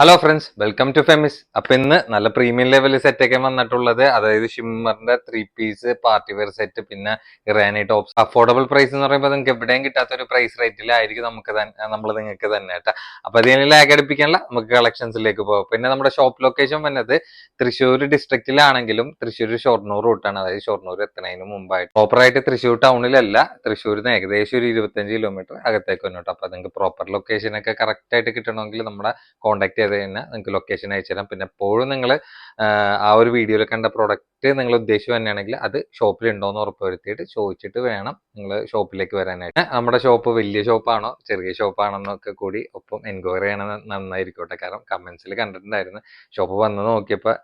Hello friends welcome to Femi's അപ്പൊ ഇന്ന് നല്ല പ്രീമിയം ലെവലിൽ സെറ്റ് ഒക്കെ വന്നിട്ടുള്ളത് അതായത് ഷിമ്മറിന്റെ three piece party wear set പിന്നെ ഇറാനി ടോപ്സ് അഫോർഡബിൾ പ്രൈസ് എന്ന് പറയുമ്പോൾ നിങ്ങൾക്ക് എവിടെയും കിട്ടാത്ത ഒരു പ്രൈസ് റേറ്റിലായിരിക്കും നമുക്ക് നമ്മൾ നിങ്ങൾക്ക് തന്നെ കേട്ടോ. അപ്പൊ അതിന് ലാഗ് അടിപ്പിക്കാനുള്ള നമുക്ക് കളക്ഷൻസിലേക്ക് പോകാം പിന്നെ നമ്മുടെ ഷോപ്പ് ലൊക്കേഷൻ വന്നത് തൃശ്ശൂർ ഡിസ്ട്രിക്റ്റിലാണെങ്കിലും തൃശ്ശൂർ ഷൊർണൂർ റൂട്ടാണ് അതായത് ഷൊർണൂർ എത്തുന്നതിന് മുമ്പായിട്ട്. പ്രോപ്പറായിട്ട് തൃശ്ശൂർ ടൗണിലല്ല തൃശ്ശൂരിന് ഏകദേശം ഒരു ഇരുപത്തഞ്ച് കിലോമീറ്റർ അകത്തേക്ക് വന്നിട്ടോ അപ്പൊ നിങ്ങൾക്ക് പ്രോപ്പർ ലൊക്കേഷൻ ഒക്കെ കറക്റ്റ് ആയിട്ട് കിട്ടണമെങ്കിൽ നമ്മുടെ കോൺടാക്ട് ചെയ്ത് കഴിഞ്ഞാൽ നിങ്ങൾക്ക് ലൊക്കേഷൻ അയച്ചു തരാം. പിന്നെ എപ്പോഴും നിങ്ങൾ ആ ഒരു വീഡിയോയിൽ കണ്ട പ്രൊഡക്റ്റ് നിങ്ങൾ ഉദ്ദേശിച്ചു തന്നെയാണെങ്കിൽ അത് ഷോപ്പിൽ ഉണ്ടോ എന്ന് ഉറപ്പ് വരുത്തിയിട്ട് ചോദിച്ചിട്ട് വേണം നിങ്ങൾ ഷോപ്പിലേക്ക് വരാനായിട്ട്. നമ്മുടെ ഷോപ്പ് വലിയ ഷോപ്പാണോ ചെറിയ ഷോപ്പാണെന്നൊക്കെ കൂടി ഒപ്പം എൻക്വയറി ചെയ്യണത് നന്നായിരിക്കോട്ടെ. കാരണം കമൻസിൽ കണ്ടിട്ടുണ്ടായിരുന്നു. ഷോപ്പ് വന്ന് നോക്കിയപ്പോൾ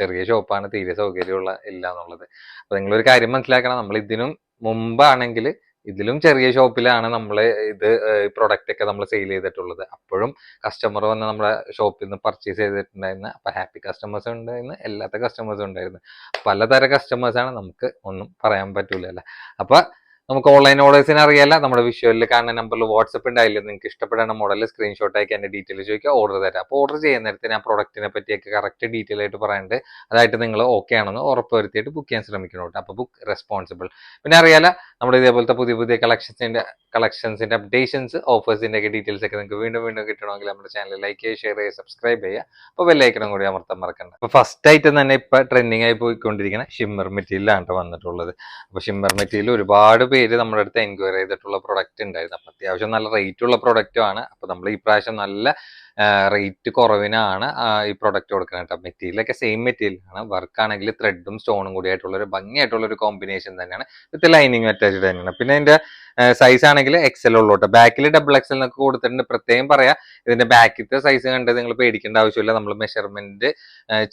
ചെറിയ ഷോപ്പാണ് തീരെ സൗകര്യമുള്ള ഇല്ല എന്നുള്ളത്. അപ്പോൾ നിങ്ങളൊരു കാര്യം മനസ്സിലാക്കണം. നമ്മൾ ഇതിനും മുമ്പാണെങ്കിൽ ഇതിലും ചെറിയ ഷോപ്പിലാണ് നമ്മൾ ഇത് പ്രൊഡക്റ്റ് ഒക്കെ നമ്മൾ സെയിൽ ചെയ്തിട്ടുള്ളത്. അപ്പോഴും കസ്റ്റമർ വന്ന് നമ്മുടെ ഷോപ്പിൽ നിന്ന് പർച്ചേസ് ചെയ്തിട്ടുണ്ടായിരുന്നു. അപ്പൊ ഹാപ്പി കസ്റ്റമേഴ്സ് ഉണ്ടായിരുന്നു. എല്ലാത്ത കസ്റ്റമേഴ്സും ഉണ്ടായിരുന്നു. പലതരം കസ്റ്റമേഴ്സാണ് നമുക്ക് ഒന്നും പറയാൻ പറ്റൂല അല്ലേ അപ്പൊ നമുക്ക് ഓൺലൈൻ ഓർഡേഴ്സിന് അറിയാല്ല നമ്മുടെ വിഷ്വലിൽ കാണുന്ന നമ്പറിൽ വാട്സപ്പ് ഉണ്ടായില്ല. നിങ്ങൾക്ക് ഇഷ്ടപ്പെടുന്ന മോഡൽ സ്ക്രീൻഷോട്ട് ആക്കി എന്റെ ഡീറ്റെയിൽ ചോദിക്കുക ഓർഡർ തരാം. അപ്പോൾ ഓർഡർ ചെയ്യുന്ന നേരത്തെ ഞാൻ പ്രൊഡക്റ്റിനെ പറ്റിയൊക്കെ കറക്റ്റ് ഡീറ്റെയിൽ ആയിട്ട് പറയാണ്ട് അതായിട്ട് നിങ്ങൾ ഓക്കെ ആണെന്ന് ഉറപ്പ് വരുത്തിയിട്ട് ബുക്ക് ചെയ്യാൻ ശ്രമിക്കണം അപ്പോൾ ബുക്ക് റെസ്പോൺസിബിൾ പിന്നെ അറിയാല നമ്മുടെ ഇതേപോലത്തെ പുതിയ പുതിയ കളക്ഷൻസിന്റെ കളക്ഷൻസിന്റെ അപ്ഡേഷൻസ് ഓഫേഴ്സിന്റെ ഒക്കെ ഡീറ്റെയിൽസ് ഒക്കെ നിങ്ങൾക്ക് വീണ്ടും വീണ്ടും കിട്ടണമെങ്കിൽ നമ്മുടെ ചാനൽ ലൈക്ക് ചെയ്യുക ഷെയർ ചെയ്യുക സബ്സ്ക്രൈബ് ചെയ്യുക. അപ്പോൾ ബെല്ലൈക്കണം കൂടി അമർത്താൻ മറക്കണ്ട. അപ്പോൾ ഫസ്റ്റ് ആയിട്ട് തന്നെ ഇപ്പൊ ട്രെൻഡിങ് ആയി പോയിക്കൊണ്ടിരിക്കുന്ന ഷിമ്മർ മെറ്റീരിയലാണ് വന്നിട്ടുള്ളത്. അപ്പോൾ ഷിമ്മർ മെറ്റീരിയൽ ഒരുപാട് പേര് നമ്മുടെ അടുത്ത് എൻക്വയറി ചെയ്തിട്ടുള്ള പ്രൊഡക്റ്റ് ഉണ്ടായിരുന്നു അപ്പോൾ അത്യാവശ്യം നല്ല റേറ്റ് ഉള്ള പ്രൊഡക്റ്റും ആണ്. അപ്പോൾ നമ്മൾ ഈ പ്രാവശ്യം നല്ല റേറ്റ് കുറവിനാണ് ഈ പ്രൊഡക്റ്റ് കൊടുക്കുന്നത് കേട്ടോ. മെറ്റീരിയലൊക്കെ സെയിം മെറ്റീരിയൽ ആണ്. വർക്ക് ആണെങ്കിൽ ത്രെഡും സ്റ്റോണും കൂടി ആയിട്ടുള്ള ഒരു ഭംഗിയായിട്ടുള്ള ഒരു കോമ്പിനേഷൻ തന്നെയാണ്. വിത്ത് ലൈനിങ് അറ്റാച്ച്ഡ് തന്നെയാണ്. പിന്നെ ഇതിന്റെ സൈസ് ആണെങ്കിൽ എക്സൽ ഉള്ളൂ ബാക്കിൽ ഡബിൾ എക്സൽ എന്നൊക്കെ കൊടുത്തിട്ടുണ്ട്. പ്രത്യേകം പറയാം ഇതിന്റെ ബാക്കിലത്തെ സൈസ് കണ്ട് നിങ്ങൾ പേടിക്കേണ്ട ആവശ്യമില്ല. നമ്മൾ മെഷർമെന്റ്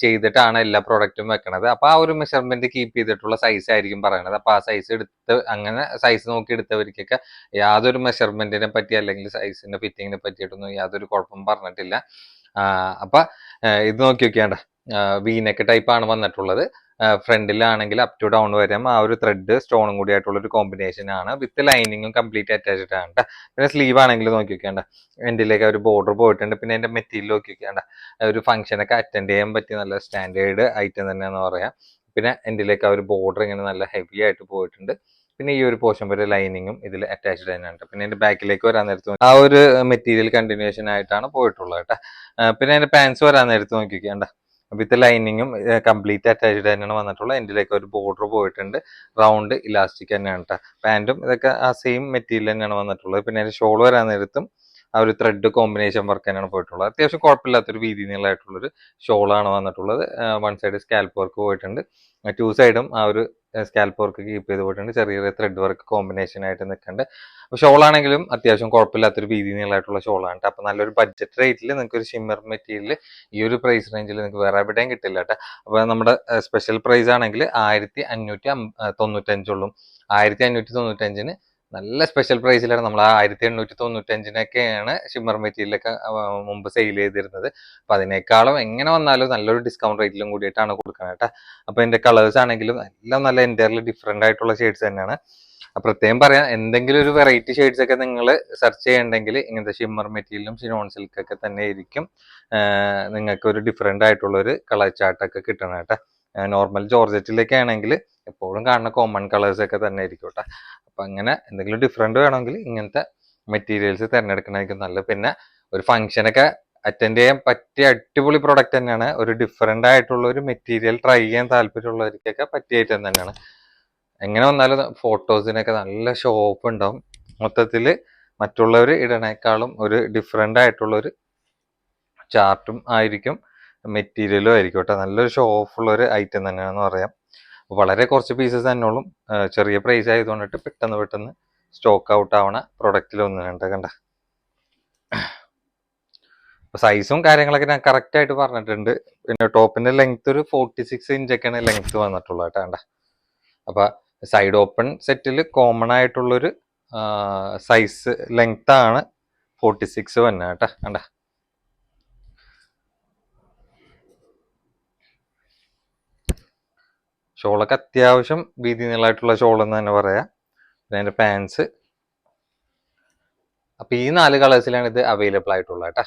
ചെയ്തിട്ടാണ് എല്ലാ പ്രോഡക്റ്റും വെക്കണത്. അപ്പൊ ആ ഒരു മെഷർമെന്റ് കീപ്പ് ചെയ്തിട്ടുള്ള സൈസ് ആയിരിക്കും പറയണത്. അപ്പൊ ആ സൈസ് എടുത്ത് അങ്ങനെ സൈസ് നോക്കി എടുത്തവർക്കൊക്കെ യാതൊരു മെഷർമെന്റിനെ പറ്റി അല്ലെങ്കിൽ സൈസിന്റെ ഫിറ്റിങ്ങിനെ പറ്റിയിട്ടൊന്നും യാതൊരു കുഴപ്പം പറഞ്ഞിട്ടില്ല. അപ്പൊ ഇത് നോക്കി നോക്കിയാണ്ട വീനക്ക് ടൈപ്പ് ആണ് വന്നിട്ടുള്ളത്. ഫ്രണ്ടിലാണെങ്കിൽ അപ് ടു ഡൗൺ വരും ആ ഒരു ത്രെഡ് സ്റ്റോണും കൂടി ആയിട്ടുള്ള ഒരു കോമ്പിനേഷൻ ആണ് വിത്ത് ലൈനിങ്ങും കംപ്ലീറ്റ് അറ്റാച്ച്ഡ് ആണ്. പിന്നെ സ്ലീവ് ആണെങ്കിൽ നോക്കി വെക്കേണ്ട എൻഡിലേക്ക് ഒരു ബോർഡർ പോയിട്ടുണ്ട്. പിന്നെ അതിന്റെ മെറ്റീരിയൽ നോക്കി വെക്കേണ്ട ഒരു ഫംഗ്ഷനൊക്കെ അറ്റൻഡ് ചെയ്യാൻ പറ്റിയ നല്ല സ്റ്റാൻഡേർഡ് ഐറ്റം തന്നെയെന്ന് പറയാം. പിന്നെ എൻഡിലേക്ക് ആ ഒരു ബോർഡർ ഇങ്ങനെ നല്ല ഹെവി ആയിട്ട് പോയിട്ടുണ്ട്. പിന്നെ ഈ ഒരു പോർഷൻ വരെ ലൈനിങ്ങും ഇതിൽ അറ്റാച്ച്ഡ് തന്നെയാണ് പിന്നെ അതിന്റെ ബാക്കിലേക്ക് വരാൻ നേരത്ത് ആ ഒരു മെറ്റീരിയൽ കണ്ടിന്യൂഷൻ ആയിട്ടാണ് പോയിട്ടുള്ളത് കേട്ടോ. പിന്നെ അതിന്റെ പാൻസ് വരാൻ നേരത്ത് നോക്കിക്കേണ്ട വിത്ത് ലൈനിങ്ങും കംപ്ലീറ്റ് അറ്റാച്ച്ഡ് തന്നെയാണ് വന്നിട്ടുള്ളത്. എന്റെലേക്ക് ഒരു ബോർഡർ പോയിട്ടുണ്ട്. റൗണ്ട് ഇലാസ്റ്റിക് തന്നെയാണ് കേട്ടോ പാന്റും ഇതൊക്കെ ആ സെയിം മെറ്റീരിയൽ തന്നെയാണ് വന്നിട്ടുള്ളത്. പിന്നെ അതിന്റെ ഷോൾ വരാൻ നേരത്തും ആ ഒരു ത്രെഡ് കോമ്പിനേഷൻ വർക്ക് തന്നെയാണ് പോയിട്ടുള്ളത്. അത്യാവശ്യം കുഴപ്പമില്ലാത്തൊരു വീതി നീളമായിട്ടുള്ളൊരു ഷോളാണ് വന്നിട്ടുള്ളത്. വൺ സൈഡ് സ്കാൽപ്പ് വർക്ക് പോയിട്ടുണ്ട്. ടു സൈഡും ആ ഒരു സ്കാൽപ്പ് വർക്ക് കീപ്പ് ചെയ്ത് പോയിട്ടുണ്ട്. ചെറിയ ചെറിയ ത്രെഡ് വർക്ക് കോമ്പിനേഷൻ ആയിട്ട് നിൽക്കുന്നുണ്ട് അപ്പോൾ ഷോൾ ആണെങ്കിലും അത്യാവശ്യം കുഴപ്പമില്ലാത്തൊരു വീതി നീളമായിട്ടുള്ള ആണ് അപ്പോൾ നല്ലൊരു ബഡ്ജറ്റ് റേറ്റിൽ നിങ്ങൾക്ക് ഒരു ഷിമ്മർ മെറ്റീരിയൽ ഈ ഒരു പ്രൈസ് റേഞ്ചിൽ നിങ്ങൾക്ക് വേറെ എവിടെയും കിട്ടില്ല കേട്ടോ. അപ്പോൾ നമ്മുടെ സ്പെഷ്യൽ പ്രൈസ് ആണെങ്കിൽ ആയിരത്തി അഞ്ഞൂറ്റി തൊണ്ണൂറ്റഞ്ചുള്ളൂ. ആയിരത്തി അഞ്ഞൂറ്റി തൊണ്ണൂറ്റഞ്ചിന് നല്ല സ്പെഷ്യൽ പ്രൈസിലാണ് നമ്മൾ ആ ആയിരത്തി എണ്ണൂറ്റി തൊണ്ണൂറ്റഞ്ചിനൊക്കെയാണ് ഷിമ്മർ മെറ്റീരിയലൊക്കെ മുമ്പ് സെയിൽ ചെയ്തിരുന്നത്. അപ്പൊ അതിനേക്കാളും എങ്ങനെ വന്നാലും നല്ലൊരു ഡിസ്കൗണ്ട് റേറ്റിലും കൂടിയിട്ടാണ് കൊടുക്കുന്നത് കേട്ടോ. അപ്പൊ ഇതിന്റെ കളേഴ്സ് ആണെങ്കിലും എല്ലാം നല്ല എന്റയർലി ഡിഫറെന്റ് ആയിട്ടുള്ള ഷെയ്ഡ്സ് തന്നെയാണ്. പ്രത്യേകം പറയാം എന്തെങ്കിലും ഒരു വെറൈറ്റി ഷെയ്ഡ്സ് ഒക്കെ നിങ്ങൾ സെർച്ച് ചെയ്യണ്ടെങ്കിൽ ഇങ്ങനത്തെ ഷിമ്മർ മെറ്റീരിയലും ഷിനോൺ സിൽക്കൊക്കെ തന്നെ ആയിരിക്കും നിങ്ങൾക്ക് ഒരു ഡിഫറെന്റ് ആയിട്ടുള്ള ഒരു കളർ ചാർട്ടൊക്കെ കിട്ടണം കേട്ടോ. നോർമൽ ജോർജറ്റിലൊക്കെ ആണെങ്കിൽ എപ്പോഴും കാണുന്ന കോമൺ കളേഴ്സ് ഒക്കെ തന്നെ ആയിരിക്കും കേട്ടോ അപ്പൊ അങ്ങനെ എന്തെങ്കിലും ഡിഫറെന്റ് വേണമെങ്കിൽ ഇങ്ങനത്തെ മെറ്റീരിയൽസ് തിരഞ്ഞെടുക്കണമായിരിക്കും നല്ലത്. പിന്നെ ഒരു ഫംഗ്ഷനൊക്കെ അറ്റൻഡ് ചെയ്യാൻ പറ്റിയ അടിപൊളി പ്രൊഡക്റ്റ് തന്നെയാണ്. ഒരു ഡിഫറെന്റ് ആയിട്ടുള്ള ഒരു മെറ്റീരിയൽ ട്രൈ ചെയ്യാൻ താല്പര്യമുള്ളവർക്കൊക്കെ പറ്റിയ ഐറ്റം തന്നെയാണ്. എങ്ങനെ വന്നാലും ഫോട്ടോസിനൊക്കെ നല്ല ഷോപ്പ് ഉണ്ടാവും. മൊത്തത്തിൽ മറ്റുള്ളവർ ഇടണേക്കാളും ഒരു ഡിഫറെന്റ് ആയിട്ടുള്ള ഒരു ചാർട്ടും ആയിരിക്കും മെറ്റീരിയലും ആയിരിക്കും കേട്ടോ. നല്ലൊരു ഷോ ഓഫ് ഉള്ള ഒരു ഐറ്റം തന്നെയാണെന്ന് പറയാം. വളരെ കുറച്ച് പീസസ് തന്നോളും ചെറിയ പ്രൈസ് ആയതുകൊണ്ടിട്ട് പെട്ടെന്ന് പെട്ടെന്ന് സ്റ്റോക്ക് ഔട്ട് ആവണ പ്രൊഡക്റ്റിൽ ഒന്ന് കണ്ട കണ്ട? സൈസും കാര്യങ്ങളൊക്കെ ഞാൻ കറക്റ്റ് ആയിട്ട് പറഞ്ഞിട്ടുണ്ട്. പിന്നെ ടോപ്പിന്റെ ലെങ്ത് ഒരു ഫോർട്ടി സിക്സ് ഇഞ്ചൊക്കെയാണ് ലെങ്ത് വന്നിട്ടുള്ളത് കേട്ടോ കണ്ട? അപ്പൊ സൈഡ് ഓപ്പൺ സെറ്റിൽ കോമൺ ആയിട്ടുള്ളൊരു സൈസ് ലെങ്ത് ആണ് ഫോർട്ടി സിക്സ് വന്നെ കേട്ടോ കണ്ട? ഷോളൊക്കെ അത്യാവശ്യം വീതി നീളമായിട്ടുള്ള ഷോൾ എന്ന് തന്നെ പറയാം. പിന്നെ അതിന്റെ പാൻസ് അപ്പോൾ ഈ നാല് കളേഴ്സിലാണ് ഇത് അവൈലബിൾ ആയിട്ടുള്ളത് കേട്ടോ.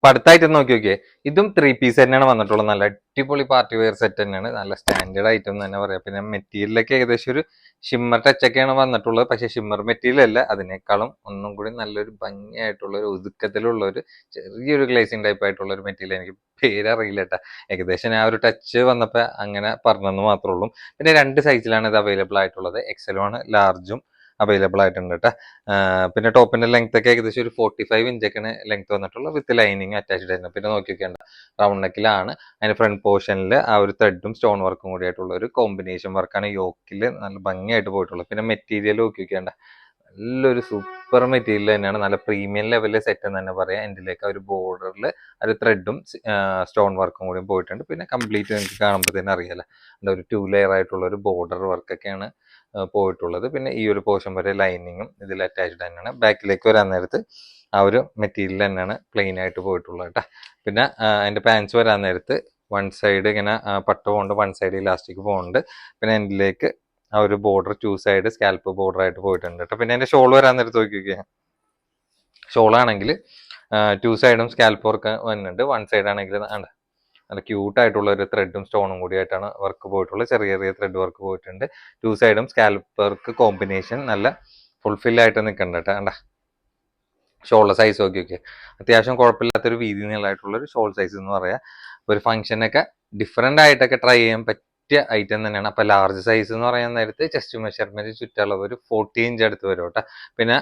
അപ്പൊ അടുത്തായിട്ട് നോക്കി നോക്കിയേ. ഇതും ത്രീ പീസ് തന്നെയാണ് വന്നിട്ടുള്ളത്. നല്ല അടിപൊളി പാർട്ടി വെയർ സെറ്റ് തന്നെയാണ്. നല്ല സ്റ്റാൻഡേർഡ് ഐറ്റം തന്നെ പറയാം. പിന്നെ മെറ്റീരിയലൊക്കെ ഏകദേശം ഒരു ഷിമ്മർ ടച്ചൊക്കെയാണ് വന്നിട്ടുള്ളത്. പക്ഷെ ഷിമ്മർ മെറ്റീരിയൽ അല്ല. അതിനേക്കാളും ഒന്നും കൂടി നല്ലൊരു ഭംഗിയായിട്ടുള്ള ഒരു ഒതുക്കത്തിലുള്ള ഒരു ചെറിയൊരു ഗ്ലേസിങ് ടൈപ്പ് ആയിട്ടുള്ള ഒരു മെറ്റീരിയൽ എനിക്ക് പേരറിയില്ല കേട്ടാ ഏകദേശം ആ ഒരു ടച്ച് വന്നപ്പോൾ അങ്ങനെ പറഞ്ഞെന്ന് മാത്രമേ ഉള്ളൂ. പിന്നെ രണ്ട് സൈസിലാണ് ഇത് അവൈലബിൾ ആയിട്ടുള്ളത്. എക്സലും ആണ് ലാർജും അവൈലബിൾ ആയിട്ടുണ്ട് കേട്ടോ പിന്നെ ടോപ്പിന്റെ ലെങ്ത് ഒക്കെ ഏകദേശം ഒരു ഫോർട്ടി ഫൈവ് ഇഞ്ചൊക്കെയാണ് ലെങ്ത് വന്നിട്ടുള്ളത് വിത്ത് ലൈനിങ് അറ്റാച്ച്ഡ് ആയിരുന്നു. പിന്നെ നോക്കി നോക്കേണ്ട റൗണ്ട് നെക്കിലാണ് അതിന്റെ ഫ്രണ്ട് പോർഷനിൽ ആ ഒരു ത്രെഡും സ്റ്റോൺ വർക്കും കൂടി ആയിട്ടുള്ള ഒരു കോമ്പിനേഷൻ വർക്കാണ് യോക്കിൽ നല്ല ഭംഗിയായിട്ട് പോയിട്ടുള്ളത്. പിന്നെ മെറ്റീരിയൽ നോക്കി നോക്കേണ്ട നല്ലൊരു സൂപ്പർ മെറ്റീരിയൽ തന്നെയാണ്. നല്ല പ്രീമിയം ലെവലിലെ സെറ്റ് എന്ന് തന്നെ പറയാം. എൻഡിലേക്ക് ആ ഒരു ബോർഡറിൽ ഒരു ത്രെഡും സ്റ്റോൺ വർക്കും കൂടി പോയിട്ടുണ്ട്. പിന്നെ കംപ്ലീറ്റ് നിങ്ങൾക്ക് കാണുമ്പോൾ തന്നെ അറിയാലോ. എന്താ ഒരു ടു ലെയർ ആയിട്ടുള്ള ഒരു ബോർഡർ വർക്കൊക്കെയാണ് പോയിട്ടുള്ളത്. പിന്നെ ഈ ഒരു പോർഷൻ വരെ ലൈനിങ്ങും ഇതിൽ അറ്റാച്ച്ഡ് തന്നെയാണ്. ബാക്കിലേക്ക് വരാൻ നേരത്ത് ആ ഒരു മെറ്റീരിയൽ തന്നെയാണ് പ്ലെയിൻ ആയിട്ട് പോയിട്ടുള്ളത് കേട്ടോ. പിന്നെ ആ, അതിന്റെ പാൻസ് വരാൻ നേരത്ത് വൺ സൈഡ് ഇങ്ങനെ പട്ട പോകുന്നുണ്ട് വൺ സൈഡ് ഇലാസ്റ്റിക് പോകുന്നുണ്ട് പിന്നെ എൻഡിലേക്ക് ആ ഒരു ബോർഡർ ചൂസ് ആയിട്ട് സ്കാൽപ്പ് ബോർഡർ ആയിട്ട് പോയിട്ടുണ്ട് കേട്ടോ പിന്നെ എന്റെ ഷോൾ വരാൻ നേരത്ത് ഷോൾ ആണെങ്കിൽ ടു സൈഡും സ്കാൽപ്പ് വർക്ക് വരുന്നുണ്ട് വൺ സൈഡ് ആണെങ്കിൽ ആണ് നല്ല ക്യൂട്ട് ആയിട്ടുള്ള ഒരു ത്രെഡും സ്റ്റോണും കൂടി ആയിട്ടാണ് വർക്ക് പോയിട്ടുള്ളത്. ചെറിയ ചെറിയ ത്രെഡ് വർക്ക് പോയിട്ടുണ്ട്. ടു സൈഡും സ്കാൽപ്പ് വർക്ക് കോമ്പിനേഷൻ നല്ല ഫുൾഫിൽ ആയിട്ട് നിൽക്കുന്നുണ്ട് കേട്ടോ കണ്ട ഷോളിലെ സൈസ് നോക്കി നോക്കി അത്യാവശ്യം കുഴപ്പമില്ലാത്തൊരു വീതി നീളമായിട്ടുള്ള ഒരു ഷോൾ സൈസ് എന്ന് പറയാം. ഒരു ഫംഗ്ഷനൊക്കെ ഡിഫറെന്റ് ആയിട്ടൊക്കെ ട്രൈ ചെയ്യാൻ പറ്റിയ ഐറ്റം തന്നെയാണ്. അപ്പോൾ ലാർജ് സൈസ് എന്ന് പറയാൻ നേരത്ത് ചെസ്റ്റ് മെഷർമെന്റ് ചുറ്റളവ് ഒരു ഫോർട്ടി ഇഞ്ച് അടുത്ത് വരും കേട്ടോ. പിന്നെ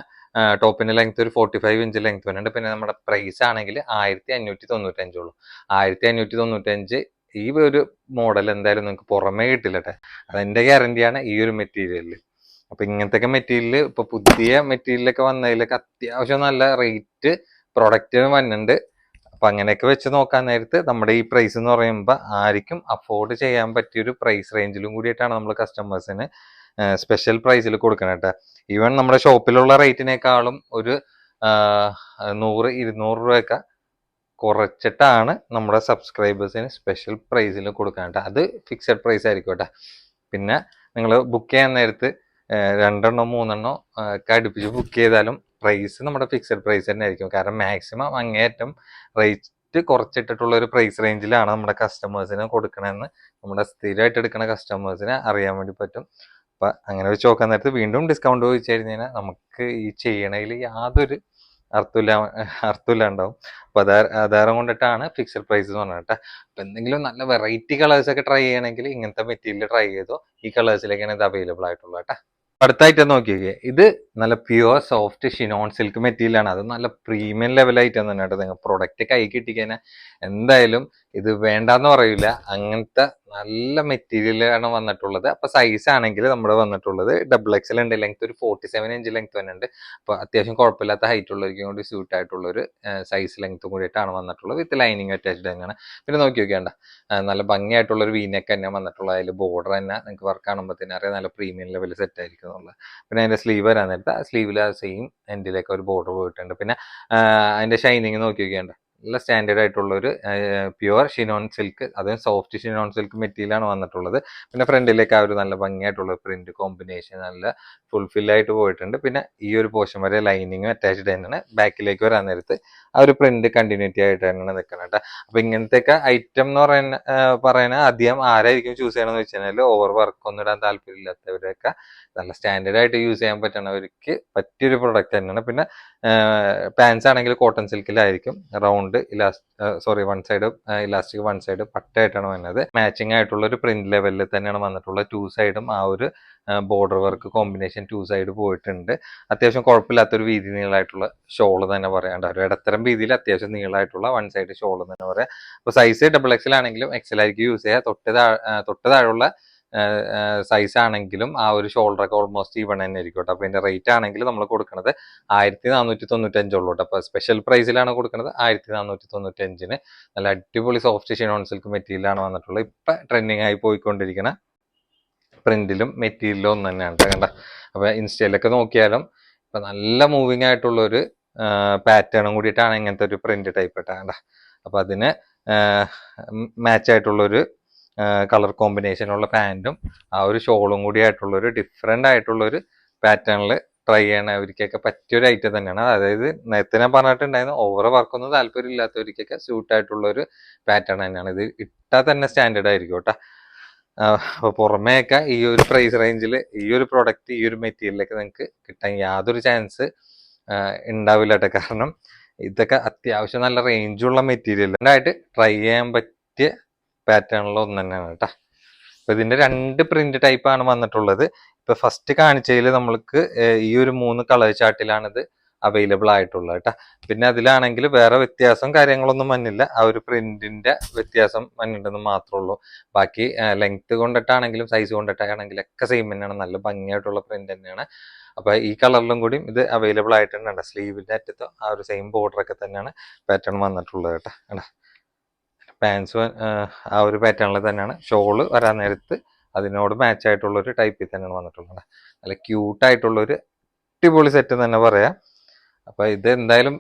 ടോപ്പിന്റെ ലെങ്ത് ഒരു ഫോർട്ടി ഫൈവ് ഇഞ്ച് ലെങ്ത് വരുന്നുണ്ട് പിന്നെ നമ്മുടെ പ്രൈസ് ആണെങ്കിൽ ആയിരത്തി അഞ്ഞൂറ്റി തൊണ്ണൂറ്റഞ്ചുള്ളൂ ആയിരത്തി അഞ്ഞൂറ്റി തൊണ്ണൂറ്റഞ്ച് ഈ ഒരു മോഡൽ എന്തായാലും നിങ്ങൾക്ക് പുറമേ കിട്ടില്ല കേട്ടോ അതെന്റെ ഗ്യാരണ്ടിയാണ് ഈ ഒരു മെറ്റീരിയലിൽ അപ്പൊ ഇങ്ങനത്തെ മെറ്റീരിയൽ ഇപ്പൊ പുതിയ മെറ്റീരിയലൊക്കെ വന്നതിലൊക്കെ അത്യാവശ്യം നല്ല റേറ്റ് പ്രൊഡക്റ്റിന് വന്നിട്ടുണ്ട്. അപ്പൊ അങ്ങനെയൊക്കെ വെച്ച് നോക്കാൻ നേരത്ത് നമ്മുടെ ഈ പ്രൈസ് എന്ന് പറയുമ്പോൾ ആർക്കും അഫോർഡ് ചെയ്യാൻ പറ്റിയ ഒരു പ്രൈസ് റേഞ്ചിലും കൂടിയിട്ടാണ് നമ്മൾ കസ്റ്റമേഴ്സിന് സ്പെഷ്യൽ പ്രൈസിൽ കൊടുക്കണം കേട്ടോ ഈവൻ നമ്മുടെ ഷോപ്പിലുള്ള റേറ്റിനേക്കാളും ഒരു നൂറ് ഇരുന്നൂറ് രൂപയൊക്കെ കുറച്ചിട്ടാണ് നമ്മുടെ സബ്സ്ക്രൈബേഴ്സിന് സ്പെഷ്യൽ പ്രൈസിൽ കൊടുക്കാൻ കേട്ടോ അത് ഫിക്സഡ് പ്രൈസ് ആയിരിക്കും കേട്ടോ പിന്നെ നിങ്ങൾ ബുക്ക് ചെയ്യാൻ നേരത്ത് രണ്ടെണ്ണോ മൂന്നെണ്ണോ ഒക്കെ അടുപ്പിച്ച് ബുക്ക് ചെയ്താലും പ്രൈസ് നമ്മുടെ ഫിക്സഡ് പ്രൈസ് തന്നെ ആയിരിക്കും. കാരണം മാക്സിമം അങ്ങേയറ്റം റേറ്റ് കുറച്ചിട്ടിട്ടുള്ള ഒരു പ്രൈസ് റേഞ്ചിലാണ് നമ്മുടെ കസ്റ്റമേഴ്സിന് കൊടുക്കണമെന്ന് നമ്മുടെ സ്ഥിരമായിട്ട് എടുക്കുന്ന കസ്റ്റമേഴ്സിന് അറിയാൻ വേണ്ടി പറ്റും. അപ്പം അങ്ങനെ വെച്ച് നോക്കാൻ നേരത്ത് വീണ്ടും ഡിസ്കൗണ്ട് ചോദിച്ചു കഴിഞ്ഞാൽ നമുക്ക് ഈ ചെയ്യണതിൽ യാതൊരു അർത്ഥമില്ല അർത്ഥമില്ല ഉണ്ടാവും. അപ്പൊ അതാ ആധാരം കൊണ്ടിട്ടാണ് ഫിക്സഡ് പ്രൈസ് എന്ന് പറഞ്ഞിട്ട് അപ്പം എന്തെങ്കിലും നല്ല വെറൈറ്റി കളേഴ്സൊക്കെ ട്രൈ ചെയ്യണമെങ്കിൽ ഇങ്ങനത്തെ മെറ്റീരിയൽ ട്രൈ ചെയ്തോ ഈ കളേഴ്സിലേക്കാണ് ഇത് അവൈലബിൾ ആയിട്ടുള്ളത് കേട്ടോ. അടുത്തായിട്ട് നോക്കിയേ ഇത് നല്ല pure soft chinon silk material ആണ്. അത് നല്ല പ്രീമിയം ലെവലായിട്ടാണ് തന്നെ കേട്ടോ നിങ്ങൾ പ്രൊഡക്റ്റ് കൈ കിട്ടിക്കഴിഞ്ഞാൽ എന്തായാലും ഇത് വേണ്ടാന്ന് പറയില്ല അങ്ങനത്തെ നല്ല മെറ്റീരിയൽ ആണ് വന്നിട്ടുള്ളത്. അപ്പൊ സൈസ് ആണെങ്കിൽ നമ്മൾ വന്നിട്ടുള്ളത് ഡബിൾ എക്സൽ ഉണ്ട്. ലെങ്ത് ഒരു ഫോർട്ടി സെവൻ ഇഞ്ച് ലെങ്ത് തന്നെ ഉണ്ട്. അപ്പൊ അത്യാവശ്യം കുഴപ്പമില്ലാത്ത ഹൈറ്റ് ഉള്ളവർക്കും കൂടി സ്യൂട്ട് ആയിട്ടുള്ള ഒരു സൈസ് ലെങ്ത് കൂടിയിട്ടാണ് വന്നിട്ടുള്ളത് വിത്ത് ലൈനിങ് അറ്റാച്ച്ഡ് തന്നെയാണ്. പിന്നെ നോക്കി നോക്കിയാണ്ട. നല്ല ഭംഗിയായിട്ടുള്ള ഒരു വീനൊക്കെ തന്നെ വന്നിട്ടുള്ളത്. അതിൽ ബോർഡർ തന്നെ നിങ്ങൾക്ക് വർക്ക് കാണുമ്പോൾ തന്നെ അറിയാം നല്ല പ്രീമിയം ലെവൽ സെറ്റ് ആയിരിക്കും എന്നുള്ളത്. പിന്നെ അതിന്റെ സ്ലീവ് വരാൻ നേരത്തെ സ്ലീവിൽ ആ സെയിം എൻഡിലേക്ക് ഒരു ബോർഡർ പോയിട്ടുണ്ട്. പിന്നെ അതിന്റെ ഷൈനിങ് നോക്കി നോക്കിയാണ്ട. നല്ല സ്റ്റാൻഡേർഡ് ആയിട്ടുള്ള ഒരു പ്യുവർ ഷിനോൺ സിൽക്ക് അതും സോഫ്റ്റ് ഷിനോൺ സിൽക്ക് മെറ്റീരിയലാണ് വന്നിട്ടുള്ളത്. പിന്നെ ഫ്രണ്ടിലേക്ക് ആ ഒരു നല്ല ഭംഗിയായിട്ടുള്ള പ്രിന്റ് കോമ്പിനേഷൻ നല്ല ഫുൾഫിൽ ആയിട്ട് പോയിട്ടുണ്ട്. പിന്നെ ഈ ഒരു പോർഷൻ വരെ ലൈനിങ്ങും അറ്റാച്ച്ഡ് തന്നെയാണ്. ബാക്കിലേക്ക് വരാൻ നേരത്ത് ആ ഒരു പ്രിന്റ് കണ്ടിന്യൂറ്റി ആയിട്ട് തന്നെയാണ് നിൽക്കുന്നത് കേട്ടോ. അപ്പൊ ഇങ്ങനത്തെയൊക്കെ ഐറ്റം എന്ന് പറയുന്ന പറയുന്ന അധികം ആരായിരിക്കും ചൂസ് ചെയ്യണമെന്ന് വെച്ച് കഴിഞ്ഞാൽ ഓവർ വർക്ക് ഒന്നും ഇടാൻ താല്പര്യമില്ലാത്തവരൊക്കെ നല്ല സ്റ്റാൻഡേർഡ് ആയിട്ട് യൂസ് ചെയ്യാൻ പറ്റണവർക്ക് പറ്റിയൊരു പ്രൊഡക്റ്റ് തന്നെയാണ്. പിന്നെ പാൻസ് ആണെങ്കിൽ കോട്ടൺ സിൽക്കിലായിരിക്കും round ഇലാസ്റ്റ് sorry one side elastic one side പട്ടയായിട്ടാണ് വന്നത്. മാച്ചിങ് ആയിട്ടുള്ള ഒരു പ്രിന്റ് ലെവലിൽ തന്നെയാണ് വന്നിട്ടുള്ളത് ടു സൈഡും ആ ഒരു border work combination two side പോയിട്ടുണ്ട്. അത്യാവശ്യം കുഴപ്പമില്ലാത്തൊരു വീതി നീളമായിട്ടുള്ള ഷോൾ തന്നെ പറയാണ്ട് ഒരു ഇടത്തരം രീതിയിൽ അത്യാവശ്യം നീളമായിട്ടുള്ള വൺ സൈഡ് ഷോൾ തന്നെ പറയാം. അപ്പോൾ സൈസ് ഡബിൾ എക്സൽ ആണെങ്കിലും എക്സൽ ആയിരിക്കും യൂസ് ചെയ്യുക. തൊട്ട് താഴെ തൊട്ട് താഴെയുള്ള സൈസ് ആണെങ്കിലും ആ ഒരു ഷോൾഡർ ഒക്കെ ഓൾമോസ്റ്റ് ഈവൺ തന്നെ ആയിരിക്കും കേട്ടോ അപ്പോൾ ഇതിന്റെ റേറ്റ് ആണെങ്കിൽ നമ്മൾ കൊടുക്കുന്നത് ആയിരത്തി നാനൂറ്റി തൊണ്ണൂറ്റഞ്ചുള്ളൂ കേട്ടോ അപ്പോൾ സ്പെഷ്യൽ പ്രൈസിലാണ് കൊടുക്കുന്നത് ആയിരത്തി നാനൂറ്റി തൊണ്ണൂറ്റഞ്ചിന് നല്ല അടിപൊളി സോഫ്റ്റ് ഷിനോൺ സിൽക്ക് മെറ്റീരിയലാണ് വന്നിട്ടുള്ളത്. ഇപ്പൊ ട്രെൻഡിങ് ആയി പോയിക്കൊണ്ടിരിക്കുന്ന പ്രിന്റിലും മെറ്റീരിയലും ഒന്ന് തന്നെയാണ് കേട്ടോ അപ്പൊ ഇൻസ്റ്റയിലൊക്കെ നോക്കിയാലും ഇപ്പൊ നല്ല മൂവിങ് ആയിട്ടുള്ള ഒരു പാറ്റേണും കൂടിയിട്ടാണ് ഇങ്ങനത്തെ ഒരു പ്രിന്റ് ടൈപ്പ് ഇട്ടാ കണ്ട. അപ്പൊ അതിന് മാച്ച് ആയിട്ടുള്ള ഒരു കളർ കോമ്പിനേഷനുള്ള പാന്റും ആ ഒരു ഷോളും കൂടി ആയിട്ടുള്ള ഒരു ഡിഫറെന്റ് ആയിട്ടുള്ള ഒരു പാറ്റേണിൽ ട്രൈ ചെയ്യണവർക്കൊക്കെ പറ്റിയ ഒരു ഐറ്റം തന്നെയാണ്. അതായത് നേരത്തെ ഞാൻ പറഞ്ഞിട്ടുണ്ടായിരുന്നു ഓവർ വർക്കൊന്നും താല്പര്യം ഇല്ലാത്തവർക്കൊക്കെ സ്യൂട്ട് ആയിട്ടുള്ള ഒരു പാറ്റേൺ തന്നെയാണ്. ഇത് ഇട്ടാൽ തന്നെ സ്റ്റാൻഡേർഡ് ആയിരിക്കും കേട്ടോ. അപ്പോൾ പുറമേയൊക്കെ ഈ ഒരു പ്രൈസ് റേഞ്ചിൽ ഈ ഒരു പ്രോഡക്റ്റ് ഈ ഒരു മെറ്റീരിയലൊക്കെ നിങ്ങൾക്ക് കിട്ടാൻ യാതൊരു ചാൻസ് ഉണ്ടാവില്ല കേട്ടോ. കാരണം ഇതൊക്കെ അത്യാവശ്യം നല്ല റേഞ്ചുള്ള മെറ്റീരിയൽ ഉണ്ടായിട്ട് ട്രൈ ചെയ്യാൻ പറ്റിയ പാറ്റേണിൽ ഒന്ന് തന്നെയാണ് കേട്ടോ. അപ്പൊ ഇതിന്റെ രണ്ട് പ്രിന്റ് ടൈപ്പാണ് വന്നിട്ടുള്ളത്. ഇപ്പൊ ഫസ്റ്റ് കാണിച്ചതിൽ നമ്മൾക്ക് ഈ ഒരു മൂന്ന് കളർ ചാർട്ടിലാണിത് അവൈലബിൾ ആയിട്ടുള്ളത് കേട്ടോ. പിന്നെ അതിലാണെങ്കിൽ വേറെ വ്യത്യാസം കാര്യങ്ങളൊന്നും വന്നില്ല. ആ ഒരു പ്രിന്റിന്റെ വ്യത്യാസം വന്നിട്ടെന്ന് മാത്രമേ ഉള്ളൂ. ബാക്കി ലെങ്ത് കൊണ്ടിട്ടാണെങ്കിലും സൈസ് കൊണ്ടിട്ടാണെങ്കിലും ഒക്കെ സെയിം തന്നെയാണ്. നല്ല ഭംഗിയായിട്ടുള്ള പ്രിന്റ് തന്നെയാണ്. അപ്പൊ ഈ കളറിലും കൂടി ഇത് അവൈലബിൾ ആയിട്ടുണ്ട്. സ്ലീവിന്റെ അറ്റത്ത് ആ ഒരു സെയിം ബോർഡർ ഒക്കെ തന്നെയാണ് പാറ്റേൺ വന്നിട്ടുള്ളത് കേട്ടോ. കണ്ടോ പാൻസ് ആ ഒരു പാറ്റേണിൽ തന്നെയാണ്. ഷോൾ വരാൻ നേരത്ത് അതിനോട് മാച്ച് ആയിട്ടുള്ള ഒരു ടൈപ്പിൽ തന്നെയാണ് വന്നിട്ടുള്ളത്. നല്ല ക്യൂട്ട് ആയിട്ടുള്ള ഒരു അടിപൊളി സെറ്റ് തന്നെ പറയാം. അപ്പൊ ഇത് എന്തായാലും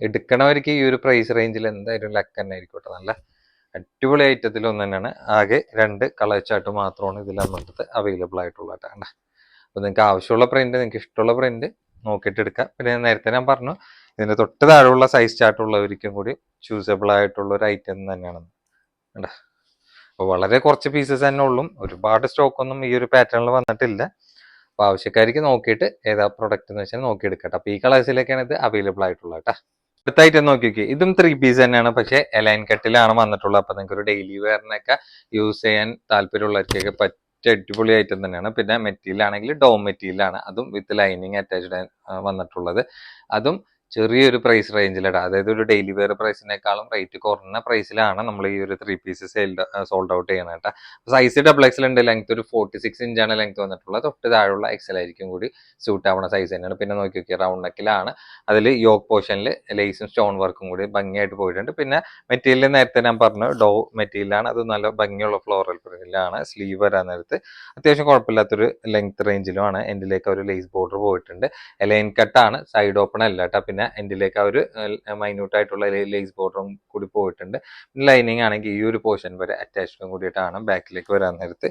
എടുക്കണവർക്ക് ഈ ഒരു പ്രൈസ് റേഞ്ചിൽ എന്തായാലും ലക്ക് തന്നെ ആയിരിക്കും നല്ല അടിപൊളി ഐറ്റത്തിൽ ഒന്ന് തന്നെയാണ്. ആകെ രണ്ട് കളർ ചാർട്ട് മാത്രമാണ് ഇതിൽ നമ്മളുടെ അവൈലബിൾ ആയിട്ടുള്ളത് കേട്ടോ. കണ്ടോ. അപ്പൊ നിങ്ങൾക്ക് ആവശ്യമുള്ള പ്രിന്റ് നിങ്ങൾക്ക് ഇഷ്ടമുള്ള പ്രിന്റ് നോക്കിയിട്ട് എടുക്കാം. പിന്നെ നേരത്തെ ഞാൻ പറഞ്ഞു ഇതിന്റെ തൊട്ട് താഴെയുള്ള സൈസ് ചാർട്ടുള്ളവർക്കും കൂടി ചൂസബിൾ ആയിട്ടുള്ള ഒരു ഐറ്റം തന്നെയാണ്. അപ്പോൾ വളരെ കുറച്ച് പീസസ് തന്നെ ഉള്ളൂ. ഒരുപാട് സ്റ്റോക്ക് ഒന്നും ഈ ഒരു പാറ്റേണിൽ വന്നിട്ടില്ല. അപ്പോൾ ആവശ്യക്കാർക്ക് നോക്കിയിട്ട് ഏതാ പ്രൊഡക്റ്റ് എന്ന് വെച്ചാൽ നോക്കി എടുക്കട്ടെ അപ്പോൾ ഈ കളേഴ്സിലേക്കാണ് ഇത് അവൈലബിൾ ആയിട്ടുള്ളത് കേട്ടോ. അടുത്ത ഐറ്റം നോക്കി നോക്കി ഇതും ത്രീ പീസ് തന്നെയാണ്. പക്ഷേ എലൈൻ കട്ടിലാണ് വന്നിട്ടുള്ളത്. അപ്പോൾ നിങ്ങൾക്ക് ഒരു ഡെയിലി വെയറിനൊക്കെ യൂസ് ചെയ്യാൻ താല്പര്യമുള്ളവർക്കൊക്കെ പറ്റിയ അടിപൊളി ഐറ്റം തന്നെയാണ്. പിന്നെ മെറ്റീരിയൽ ആണെങ്കിൽ ഡോം മെറ്റീരിയലാണ് അതും വിത്ത് ലൈനിങ് അറ്റാച്ച്ഡ് വന്നിട്ടുള്ളത്. അതും ചെറിയൊരു പ്രൈസ് റേഞ്ചിലാണ് അതായത് ഒരു ഡെയിലി വെയർ പ്രൈസിനേക്കാളും റേറ്റ് കുറഞ്ഞ പ്രൈസിലാണ് നമ്മൾ ഈ ഒരു three piece sale sold out ചെയ്യണം കേട്ടോ. സൈസ് ഡബിൾ എക്സൽ ഉണ്ട്. ലെങ്ത് ഒരു ഫോർട്ടി സിക്സ് ഇഞ്ചാണ് ലെങ്ത് വന്നിട്ടുള്ളത്. തൊട്ട് താഴെയുള്ള എക്സൽ ആയിരിക്കും കൂടി സൂട്ട് ആവുന്ന സൈസ് തന്നെയാണ്. പിന്നെ നോക്കി നോക്കിയാൽ റൗണ്ട് നെക്കിലാണ് അതിൽ യോക്ക് പോർഷനിൽ ലേസും സ്റ്റോൺ വർക്കും കൂടി ഭംഗിയായിട്ട് പോയിട്ടുണ്ട്. പിന്നെ മെറ്റീരിയൽ നേരത്തെ ഞാൻ പറഞ്ഞു ഡോ മെറ്റീരിയലാണ് അത് നല്ല ഭംഗിയുള്ള ഫ്ലോറൽ പ്രിന്റിലാണ് സ്ലീവ് വരാൻ നേരത്ത്. അത്യാവശ്യം കുഴപ്പമില്ലാത്തൊരു ലെങ്ത് റേഞ്ചിലുമാണ് എൻഡിലേക്ക് ഒരു ലേസ് ബോർഡർ പോയിട്ടുണ്ട്. ലൈൻ കട്ടാണ് സൈഡ് ഓപ്പൺ അല്ല കേട്ടോ. പിന്നെ എൻഡിലേക്ക് ആ ഒരു മൈന്യൂട്ട് ആയിട്ടുള്ള ലേസ് ബോർഡറും കൂടി പോയിട്ടുണ്ട്. ലൈനിങ് ആണെങ്കിൽ ഈ ഒരു പോർഷൻ വരെ അറ്റാച്ച്ഡും കൂടിയിട്ടാണ് ബാക്കിലേക്ക് വരാൻ നേരത്ത്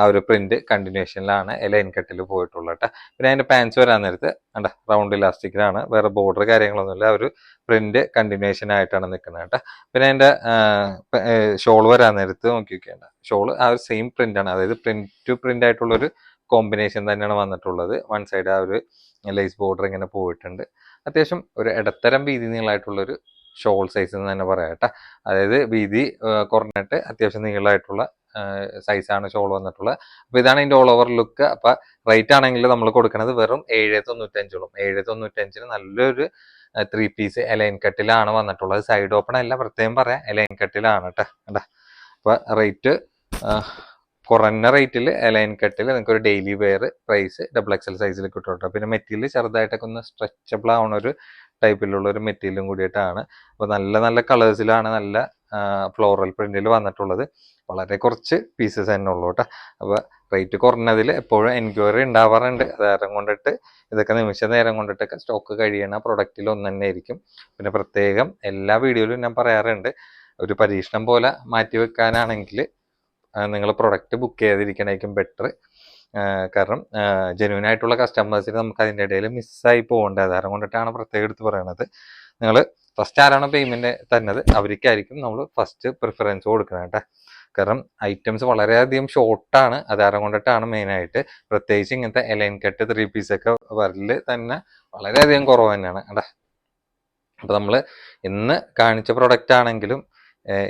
ആ ഒരു പ്രിന്റ് കണ്ടിന്യൂഷനിലാണ് ലൈൻ കട്ടിൽ പോയിട്ടുള്ളത് കേട്ടോ പിന്നെ അതിന്റെ പാൻസ് വരാൻ നേരത്ത് അണ്ട റൗണ്ട് ഇലാസ്റ്റിക്കിലാണ് വേറെ ബോർഡർ കാര്യങ്ങളൊന്നുമില്ല ഒരു പ്രിന്റ് കണ്ടിന്യൂഷൻ ആയിട്ടാണ് നിൽക്കുന്നത് കേട്ടോ പിന്നെ അതിന്റെ ഷോൾ വരാൻ നേരത്ത് നോക്കി നോക്കിയാൽ ഷോൾ ആ ഒരു സെയിം പ്രിന്റ് ആണ്. അതായത് പ്രിന്റ് ടു പ്രിന്റ് ആയിട്ടുള്ള ഒരു കോമ്പിനേഷൻ തന്നെയാണ് വന്നിട്ടുള്ളത്. വൺ സൈഡ് ആ ഒരു ലേസ് ബോർഡർ ഇങ്ങനെ പോയിട്ടുണ്ട്. അത്യാവശ്യം ഒരു ഇടത്തരം വീതി നീളമായിട്ടുള്ളൊരു ഷോൾ സൈസ് എന്ന് തന്നെ പറയാം കേട്ടോ. അതായത് വീതി കുറഞ്ഞിട്ട് അത്യാവശ്യം നീളമായിട്ടുള്ള സൈസാണ് ഷോൾ വന്നിട്ടുള്ളത്. അപ്പോൾ ഇതാണ് ഇതിന്റെ ഓൾ ഓവർ ലുക്ക് അപ്പം റേറ്റ് ആണെങ്കിൽ നമ്മൾ കൊടുക്കുന്നത് വെറും ഏഴ് തൊണ്ണൂറ്റഞ്ചോളം. ഏഴ് തൊണ്ണൂറ്റഞ്ചിന് നല്ലൊരു ത്രീ പീസ് എലൈൻ കട്ടിലാണ് വന്നിട്ടുള്ളത്. സൈഡ് ഓപ്പൺ അല്ല പ്രത്യേകം പറയാം എലൈൻ കട്ടിലാണ് കേട്ടോ. കേട്ടോ അപ്പം റേറ്റ് കുറഞ്ഞ റേറ്റിൽ എലൈൻ കട്ടിൽ നിങ്ങൾക്ക് ഒരു daily wear price double XL സൈസിൽ കേട്ടോ പിന്നെ മെറ്റീരിയൽ ചെറുതായിട്ടൊക്കെ ഒന്ന് സ്ട്രെച്ചബിൾ ആവുന്ന ഒരു ടൈപ്പിലുള്ള ഒരു മെറ്റീരിയലും കൂടിയിട്ടാണ്. അപ്പോൾ നല്ല നല്ല കളേഴ്സിലാണ് നല്ല ഫ്ലോറൽ പ്രിന്റിൽ വന്നിട്ടുള്ളത്. വളരെ കുറച്ച് പീസസ് തന്നെ ഉള്ളൂ കേട്ടോ അപ്പോൾ റേറ്റ് കുറഞ്ഞതിൽ എപ്പോഴും എൻക്വയറി ഉണ്ടാവാറുണ്ട്. നേരം കൊണ്ടിട്ട് ഇതൊക്കെ നിമിഷ നേരം കൊണ്ടിട്ടൊക്കെ സ്റ്റോക്ക് കഴിയണ പ്രൊഡക്റ്റിൽ ഒന്ന് തന്നെ ആയിരിക്കും. പിന്നെ പ്രത്യേകം എല്ലാ വീഡിയോയിലും ഞാൻ പറയാറുണ്ട്. ഒരു പരീക്ഷണം പോലെ മാറ്റി വെക്കാനാണെങ്കിൽ നിങ്ങൾ പ്രൊഡക്റ്റ് ബുക്ക് ചെയ്തിരിക്കണേക്കും ബെറ്റർ കാരണം ജെന്യൂൻ ആയിട്ടുള്ള കസ്റ്റമേഴ്സിന് നമുക്ക് അതിന്റെ ഇടയിൽ മിസ്സായി പോകേണ്ട ആധാരം കൊണ്ടിട്ടാണ് പ്രത്യേകം എടുത്ത് പറയണത്. നിങ്ങൾ ഫസ്റ്റ് ആരാണ് പേയ്മെന്റ് തന്നത് അവർക്കായിരിക്കും നമ്മൾ ഫസ്റ്റ് പ്രിഫറൻസ് കൊടുക്കണം കേട്ടോ കാരണം ഐറ്റംസ് വളരെയധികം ഷോർട്ടാണ് അതാരം കൊണ്ടിട്ടാണ് മെയിനായിട്ട് പ്രത്യേകിച്ച് ഇങ്ങനത്തെ എലൈൻ കട്ട് ത്രീ പീസൊക്കെ വരൽ തന്നെ വളരെയധികം കുറവ് തന്നെയാണ് കേട്ടോ അപ്പൊ നമ്മൾ ഇന്ന് കാണിച്ച പ്രൊഡക്റ്റ് ആണെങ്കിലും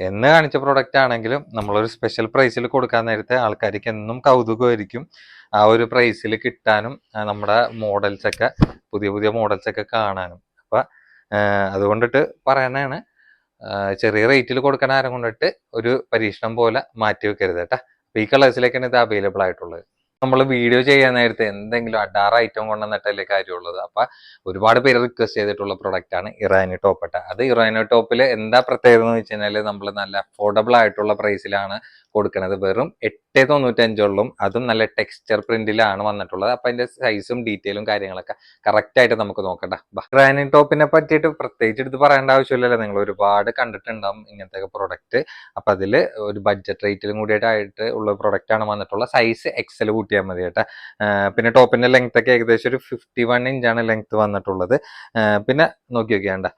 എന്ന് കാണിച്ച പ്രൊഡക്റ്റ് ആണെങ്കിലും നമ്മളൊരു സ്പെഷ്യൽ പ്രൈസിൽ കൊടുക്കാൻ നേരത്തെ ആൾക്കാർക്ക് എന്നും കൗതുകമായിരിക്കും. ആ ഒരു പ്രൈസിൽ കിട്ടാനും നമ്മുടെ മോഡൽസൊക്കെ പുതിയ പുതിയ മോഡൽസൊക്കെ കാണാനും. അപ്പം അതുകൊണ്ടിട്ട് പറയണതാണ് ചെറിയ റേറ്റിൽ കൊടുക്കാൻ ആരം കൊണ്ടിട്ട് ഒരു പരീക്ഷണം പോലെ മാറ്റി വെക്കരുത് കേട്ടാ. അപ്പൊ ഈ കളേഴ്സിലേക്കാണ് ഇത് അവൈലബിൾ ആയിട്ടുള്ളത്. നമ്മൾ വീഡിയോ ചെയ്യാൻ നേരത്തെ എന്തെങ്കിലും അഡാർ ഐറ്റം കൊണ്ടുവന്നിട്ടല്ലേ കാര്യമുള്ളത്. അപ്പൊ ഒരുപാട് പേര് റിക്വസ്റ്റ് ചെയ്തിട്ടുള്ള പ്രൊഡക്റ്റ് ആണ് ഇറാനി ടോപ്പട്ട അത് ഇറാനി ടോപ്പിൽ എന്താ പ്രത്യേകത എന്ന് വെച്ച് നമ്മൾ നല്ല അഫോർഡബിൾ ആയിട്ടുള്ള പ്രൈസിലാണ് കൊടുക്കുന്നത് വെറും എട്ട് തൊണ്ണൂറ്റഞ്ചോളം അതും നല്ല ടെക്സ്ചർ പ്രിന്റിലാണ് വന്നിട്ടുള്ളത്. അപ്പൊ അതിന്റെ സൈസും ഡീറ്റെയിലും കാര്യങ്ങളൊക്കെ കറക്റ്റ് ആയിട്ട് നമുക്ക് നോക്കണ്ട. ഇറാനി ടോപ്പിനെ പറ്റിയിട്ട് പ്രത്യേകിച്ച് എടുത്ത് പറയേണ്ട ആവശ്യമില്ലല്ലോ. നിങ്ങൾ ഒരുപാട് കണ്ടിട്ടുണ്ടാവും ഇങ്ങനത്തെ പ്രൊഡക്റ്റ് അപ്പൊ അതിൽ ഒരു ബഡ്ജറ്റ് റേറ്റിലും കൂടിയിട്ടായിട്ട് ഉള്ള പ്രൊഡക്റ്റ് ആണ് വന്നിട്ടുള്ളത് സൈസ് എക്സൽ കൂട്ടിയാൽ മതി കേട്ടോ. പിന്നെ ടോപ്പിന്റെ ലെങ്ത് ഒക്കെ ഏകദേശം ഒരു ഫിഫ്റ്റി വൺ ഇഞ്ചാണ് ലെങ്ത് വന്നിട്ടുള്ളത്. പിന്നെ നോക്കി നോക്കിയാണ്ട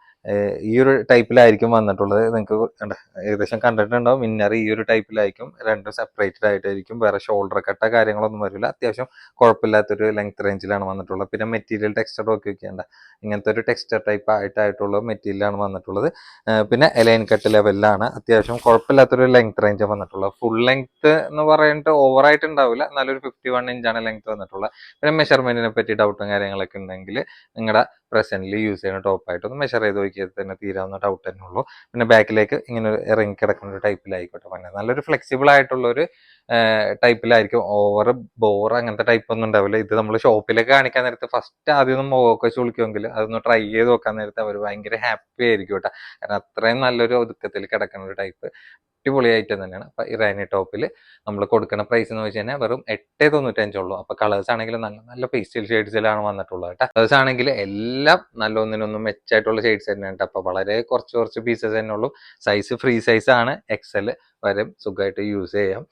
ഈ ഒരു ടൈപ്പിലായിരിക്കും വന്നിട്ടുള്ളത്. നിങ്ങൾക്ക് ഏകദേശം കണ്ടിട്ടുണ്ടാവും. ഇന്നർ ഈ ഒരു ടൈപ്പിലായിരിക്കും. രണ്ടും സെപ്പറേറ്റഡ് ആയിട്ടായിരിക്കും. വേറെ ഷോൾഡർ കട്ട കാര്യങ്ങളൊന്നും വരില്ല. അത്യാവശ്യം കുഴപ്പമില്ലാത്തൊരു ലെങ്ത് റേഞ്ചിലാണ് വന്നിട്ടുള്ളത്. പിന്നെ മെറ്റീരിയൽ ടെക്സ്ചർ നോക്കി വെക്കേണ്ട ഇങ്ങനത്തെ ഒരു ടെക്സ്ചർ ടൈപ്പ് ആയിട്ടായിട്ടുള്ള മെറ്റീരിയലാണ് വന്നിട്ടുള്ളത്. പിന്നെ എലൈൻ കട്ട് ലെവലിലാണ് അത്യാവശ്യം കുഴപ്പമില്ലാത്തൊരു ലെങ്ത് റേഞ്ച് വന്നിട്ടുള്ളത്. ഫുൾ ലെങ്ത് എന്ന് പറഞ്ഞിട്ട് ഓവറായിട്ട് ഉണ്ടാവില്ല നല്ലൊരു ഫിഫ്റ്റി വൺ ഇഞ്ചാണ് ലെങ്ത് വന്നിട്ടുള്ളത്. പിന്നെ മെഷർമെന്റിനെ പറ്റി ഡൗട്ടും കാര്യങ്ങളൊക്കെ ഉണ്ടെങ്കിൽ നിങ്ങളുടെ പ്രസന്റ്ലി യൂസ് ചെയ്യുന്ന ടോപ്പായിട്ട് ഒന്ന് മെഷർ ചെയ്ത് നോക്കിയാൽ തന്നെ തീരാവുന്ന ഡൗട്ട് തന്നെ ഉള്ളൂ. പിന്നെ ബാക്കിലേക്ക് ഇങ്ങനെ ഇറങ്ങി കിടക്കുന്ന ഒരു ടൈപ്പിലായിക്കോട്ടെ പിന്നെ നല്ലൊരു ഫ്ലെക്സിബിൾ ആയിട്ടുള്ള ഒരു ടൈപ്പിലായിരിക്കും ഓവർ ബോർ അങ്ങനത്തെ ടൈപ്പ് ഒന്നും ഉണ്ടാവില്ല. ഇത് നമ്മൾ ഷോപ്പിലൊക്കെ കാണിക്കാൻ നേരത്തെ ഫസ്റ്റ് ആദ്യം ഒന്ന് മുഖമൊക്കെ വെച്ച് വിളിക്കുമെങ്കിൽ അതൊന്ന് ട്രൈ ചെയ്ത് നോക്കാൻ നേരത്തെ അവർ ഭയങ്കര ഹാപ്പി ആയിരിക്കും കേട്ടോ. കാരണം അത്രയും നല്ലൊരു ഒതുക്കത്തിൽ കിടക്കുന്ന ഒരു ടൈപ്പ് അടിപൊളി ഐറ്റം തന്നെയാണ്. അപ്പൊ ഇറാനി ടോപ്പിൽ നമ്മൾ കൊടുക്കുന്ന പ്രൈസ് എന്ന് വെച്ച് കഴിഞ്ഞാൽ വെറും എട്ട് തൊണ്ണൂറ്റഞ്ചുള്ളൂ അപ്പൊ കളേഴ്സ് ആണെങ്കിൽ നല്ല നല്ല പേസ്റ്റൽ ഷെയ്ഡ്സിലാണ് വന്നിട്ടുള്ളത് കേട്ടോ. കളേഴ്സ് ആണെങ്കിൽ എല്ലാം നല്ല ഒന്നിനൊന്നും മെച്ചായിട്ടുള്ള ഷെയ്ഡ്സ് തന്നെയാണ്. അപ്പൊ വളരെ കുറച്ച് കുറച്ച് പീസസ് തന്നെ ഉള്ളൂ. സൈസ് ഫ്രീ സൈസ് ആണ്. എക്സൽ വരും സുഖമായിട്ട് യൂസ് ചെയ്യാം.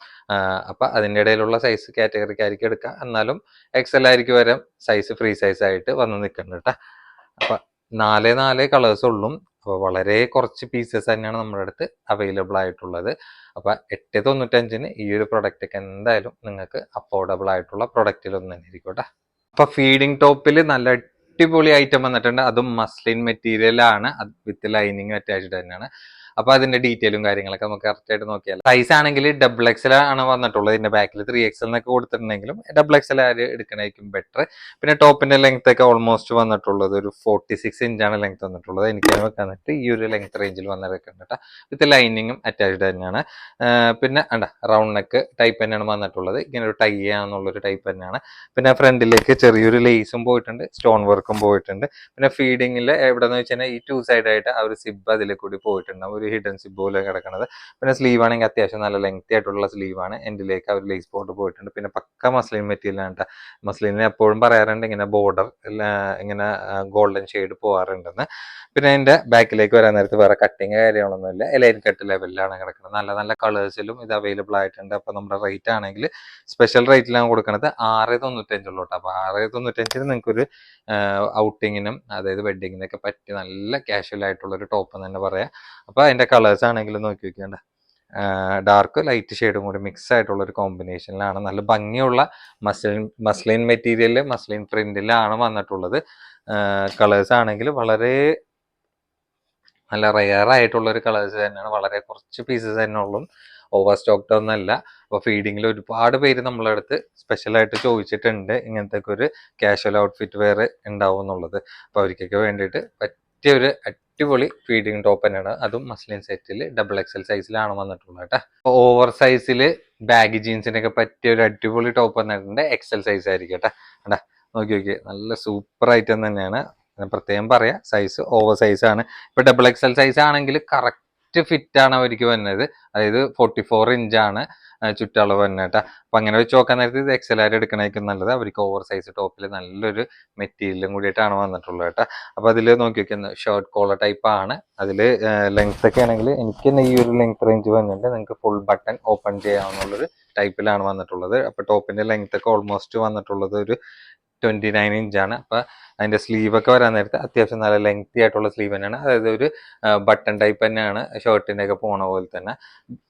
അപ്പൊ അതിന്റെ ഇടയിലുള്ള സൈസ് കാറ്റഗറിക്കായിരിക്കും എടുക്കാം. എന്നാലും എക്സൽ ആയിരിക്കും വരെ സൈസ് ഫ്രീ സൈസ് ആയിട്ട് വന്ന് നിൽക്കുന്നുണ്ട് കേട്ടോ. അപ്പൊ നാല് നാല് കളേഴ്സ് ഉള്ളൂ. അപ്പോൾ വളരെ കുറച്ച് പീസസ് തന്നെയാണ് നമ്മുടെ അടുത്ത് അവൈലബിൾ ആയിട്ടുള്ളത്. അപ്പോൾ എട്ട് തൊണ്ണൂറ്റഞ്ചിന് ഈ ഒരു പ്രൊഡക്റ്റൊക്കെ എന്തായാലും നിങ്ങൾക്ക് അഫോർഡബിൾ ആയിട്ടുള്ള പ്രൊഡക്റ്റിൽ ഒന്ന് തന്നെ ആയിരിക്കും കേട്ടോ അപ്പോൾ ഫീഡിംഗ് ടോപ്പിൽ നല്ല അടിപൊളി ഐറ്റം വന്നിട്ടുണ്ട്. അതും മസ്ലിൻ മെറ്റീരിയൽ ആണ്. വിത്ത് ലൈനിങ് അറ്റാച്ച്ഡ് തന്നെയാണ്. അപ്പൊ അതിന്റെ ഡീറ്റെയിലും കാര്യങ്ങളൊക്കെ നമുക്ക് കറക്റ്റ് ആയിട്ട് നോക്കിയാൽ സൈസ് ആണെങ്കിൽ ഡബിൾ എക്സൽ ആണ് വന്നിട്ടുള്ളത്. ഇതിന്റെ ബാക്കിൽ ത്രീ എക്സൽ എന്നൊക്കെ കൊടുത്തിട്ടുണ്ടെങ്കിലും ഡബിൾ എക്സൽ ആര് എടുക്കണായിരിക്കും ബെറ്റർ പിന്നെ ടോപ്പിന്റെ ലെങ്ത് ഒക്കെ ഓൾമോസ്റ്റ് വന്നിട്ടുള്ളത് ഒരു ഫോർട്ടി സിക്സ് ഇഞ്ചാണ് ലെങ്ത് വന്നിട്ടുള്ളത്. എനിക്ക് വന്നിട്ട് ഈ ഒരു ലെങ്ത് റേഞ്ചിൽ വന്നിരിക്കുന്നുണ്ട് കേട്ടോ വിത്ത് ലൈനിങ്ങും അറ്റാച്ച്ഡ് തന്നെയാണ്. പിന്നെ അണ്ട റൗണ്ട് നെക്ക് ടൈപ്പ് തന്നെയാണ് വന്നിട്ടുള്ളത്. ഇങ്ങനെ ഒരു ടൈ ഒരു ടൈപ്പ് തന്നെയാണ്. പിന്നെ ഫ്രണ്ടിലേക്ക് ചെറിയൊരു ലേസും പോയിട്ടുണ്ട്. സ്റ്റോൺ വർക്കും പോയിട്ടുണ്ട്. പിന്നെ ഫീഡിങ്ങിൽ എവിടെ എന്ന് വെച്ചാൽ ഈ ടു സൈഡായിട്ട് ആ ഒരു സിബ് അതിൽ കൂടി പോയിട്ടുണ്ട്. ഒരു ഹിഡൻ സിബ് പോലെ കിടക്കുന്നത് പിന്നെ സ്ലീവ് ആണെങ്കിൽ അത്യാവശ്യം നല്ല ലെങ്തി ആയിട്ടുള്ള സ്ലീവ് ആണ്. എൻഡിലേക്ക് അവർ ലേസ് ബോർഡ് പോയിട്ടുണ്ട്. പിന്നെ പക്ക മസ്ലിൻ മെറ്റീരിയൽ ആണ് മസ്ലിനെ എപ്പോഴും പറയാറുണ്ട് ഇങ്ങനെ ബോർഡർ ഇങ്ങനെ ഗോൾഡൻ ഷെയ്ഡ് പോകാറുണ്ടെന്ന് പിന്നെ അതിന്റെ ബാക്കിലേക്ക് വരാൻ നേരത്ത് വേറെ കട്ടിങ് കാര്യങ്ങളൊന്നുമില്ല. എലൈൻ കട്ട് ലെവലിലാണ് കിടക്കുന്നത് നല്ല നല്ല കളേഴ്സിലും ഇത് അവൈലബിൾ ആയിട്ടുണ്ട്. അപ്പോൾ നമ്മുടെ റേറ്റ് ആണെങ്കിൽ സ്പെഷ്യൽ റേറ്റിലാണ് കൊടുക്കുന്നത് ആറ് തൊണ്ണൂറ്റഞ്ചുള്ളൂ കേട്ടോ അപ്പോൾ ആറ് തൊണ്ണൂറ്റഞ്ചിന് നിങ്ങൾക്കൊരു ഔട്ടിങ്ങിനും അതായത് വെഡിങ്ങിനൊക്കെ പറ്റി നല്ല കാഷ്വൽ ആയിട്ടുള്ള ഒരു ടോപ്പ് എന്ന് തന്നെ പറയാം. അപ്പൊ അതിന്റെ കളേഴ്സ് ആണെങ്കിലും നോക്കി വെക്കേണ്ട. ഡാർക്ക് ലൈറ്റ് ഷെയ്ഡും കൂടി മിക്സ് ആയിട്ടുള്ള ഒരു കോമ്പിനേഷനിലാണ് നല്ല ഭംഗിയുള്ള മസ്ലിൻ മസ്ലിൻ മെറ്റീരിയൽ മസ്ലിൻ പ്രിന്റിലാണ് വന്നിട്ടുള്ളത്. കളേഴ്സ് ആണെങ്കിൽ വളരെ നല്ല റെയർ ആയിട്ടുള്ള ഒരു കളേഴ്സ് തന്നെയാണ്. വളരെ കുറച്ച് പീസസ് തന്നെ ഉള്ളൂ. ഓവർ സ്റ്റോക്ഡ് ഒന്നല്ല അപ്പോൾ ഫീഡിങ്ങിൽ ഒരുപാട് പേര് നമ്മളെ അടുത്ത് സ്പെഷ്യലായിട്ട് ചോദിച്ചിട്ടുണ്ട്. ഇങ്ങനത്തെ ഒരു കാഷ്വൽ ഔട്ട്ഫിറ്റ് വേറെ ഉണ്ടാവും എന്നുള്ളത് അപ്പോൾ അവർക്കൊക്കെ വേണ്ടിയിട്ട് പറ്റിയ ഒരു അടിപൊളി ഫീഡിങ് ടോപ്പ് തന്നെയാണ്. അതും മസ്ലിൻ സെറ്റിൽ ഡബിൾ എക്സൽ സൈസിലാണ് വന്നിട്ടുള്ളത് കേട്ടോ ഓവർ സൈസിൽ ബാഗി ജീൻസിനൊക്കെ പറ്റിയ ഒരു അടിപൊളി ടോപ്പ് വന്നിട്ടുണ്ട്. എക്സൽ സൈസ് ആയിരിക്കും കേട്ടോ അട നോക്കി നോക്കി. നല്ല സൂപ്പർ ഐറ്റം തന്നെയാണ്. പ്രത്യേകം പറയാം സൈസ് ഓവർ സൈസ് ആണ്. ഇപ്പൊ ഡബിൾ എക്സൽ സൈസ് ആണെങ്കിൽ കറക്റ്റ് ഫിറ്റ് ആണ് അവർക്ക് വരുന്നത് അതായത് ഫോർട്ടി ഫോർ ആണ് ചുറ്റളവ് തന്നെ കേട്ടോ. അപ്പൊ അങ്ങനെ വെച്ച് നോക്കാൻ നേരത്തെ ഇത് എക്സൽ ആയിട്ട് എടുക്കണേക്കും നല്ലത്. അവർക്ക് ഓവർ സൈസ് ടോപ്പിൽ നല്ലൊരു മെറ്റീരിയലും കൂടിയിട്ടാണ് വന്നിട്ടുള്ളത് കേട്ടോ. അപ്പൊ അതിൽ നോക്കി വെക്കുന്ന. ഷർട്ട് കോളർ ടൈപ്പ് ആണ്. അതിൽ ലെങ്ത് ഒക്കെ ആണെങ്കിൽ എനിക്ക് ഈ ഒരു ലെങ്ത് റേഞ്ച് വന്നിട്ടുണ്ട്. നിങ്ങൾക്ക് ഫുൾ ബട്ടൺ ഓപ്പൺ ചെയ്യാവുന്നുള്ളൊരു ടൈപ്പിലാണ് വന്നിട്ടുള്ളത്. അപ്പൊ ടോപ്പിന്റെ ലെങ്ത് ഒക്കെ ഓൾമോസ്റ്റ് വന്നിട്ടുള്ളത് ഒരു ട്വന്റി നയൻ ഇഞ്ചാണ് അപ്പൊ അതിന്റെ സ്ലീവ് ഒക്കെ വരാൻ നേരത്ത് അത്യാവശ്യം നല്ല ലെങ്തി ആയിട്ടുള്ള സ്ലീവ് തന്നെയാണ്. അതായത് ഒരു ബട്ടൺ ടൈപ്പ് തന്നെയാണ് ഷർട്ടിന്റെ ഒക്കെ പോണ പോലെ തന്നെ.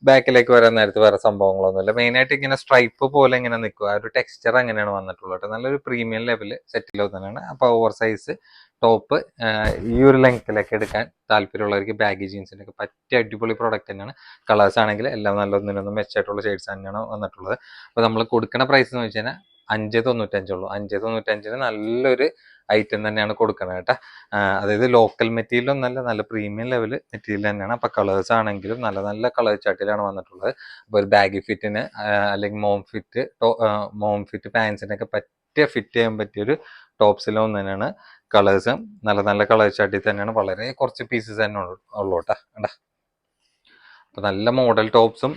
ബാക്കിലേക്ക് വരാൻ നേരത്ത് വേറെ സംഭവങ്ങളൊന്നുമില്ല. മെയിൻ ആയിട്ട് ഇങ്ങനെ സ്ട്രൈപ്പ് പോലെ ഇങ്ങനെ നിൽക്കുക ആ ഒരു ടെക്സ്ചർ അങ്ങനെയാണ് വന്നിട്ടുള്ളത്. നല്ലൊരു പ്രീമിയം ലെവൽ സെറ്റിൽ തന്നെയാണ്. അപ്പൊ ഓവർ സൈസ് ടോപ്പ് ഈ ഒരു ലെങ്ത്തിലൊക്കെ എടുക്കാൻ താല്പര്യമുള്ളവർക്ക് ബാഗി ജീൻസിന്റെ ഒക്കെ പറ്റിയ അടിപൊളി പ്രോഡക്റ്റ് തന്നെയാണ്. കളേഴ്സ് ആണെങ്കിൽ എല്ലാം നല്ല ഒന്നിനൊന്നും മെച്ചായിട്ടുള്ള ഷെയ്ഡ്സ് തന്നെയാണ് വന്നിട്ടുള്ളത്. അപ്പൊ നമ്മൾ കൊടുക്കുന്ന പ്രൈസ് എന്ന് വെച്ച് കഴിഞ്ഞാൽ അഞ്ച് തൊണ്ണൂറ്റഞ്ചുള്ളൂ. അഞ്ച് തൊണ്ണൂറ്റഞ്ചിന് നല്ലൊരു ഐറ്റം തന്നെയാണ് കൊടുക്കുന്നത് കേട്ടോ. അതായത് ലോക്കൽ മെറ്റീരിയൽ ഒന്നല്ല നല്ല പ്രീമിയം ലെവൽ മെറ്റീരിയൽ തന്നെയാണ്. അപ്പൊ കളേഴ്സ് ആണെങ്കിലും നല്ല നല്ല കളർ ചാട്ടിലാണ് വന്നിട്ടുള്ളത്. അപ്പോൾ ഒരു ബാഗി ഫിറ്റിന് അല്ലെങ്കിൽ മോം ഫിറ്റ് മോം ഫിറ്റ് പാൻസിനൊക്കെ പറ്റിയ ഫിറ്റ് ചെയ്യാൻ പറ്റിയ ഒരു ടോപ്സിലും തന്നെയാണ് കളേഴ്സ് നല്ല നല്ല കളർ ചട്ടി തന്നെയാണ് വളരെ കുറച്ച് പീസസ് തന്നെ ഉള്ളൂ കേട്ടോ. കണ്ടാ? അപ്പൊ നല്ല മോഡൽ ടോപ്സും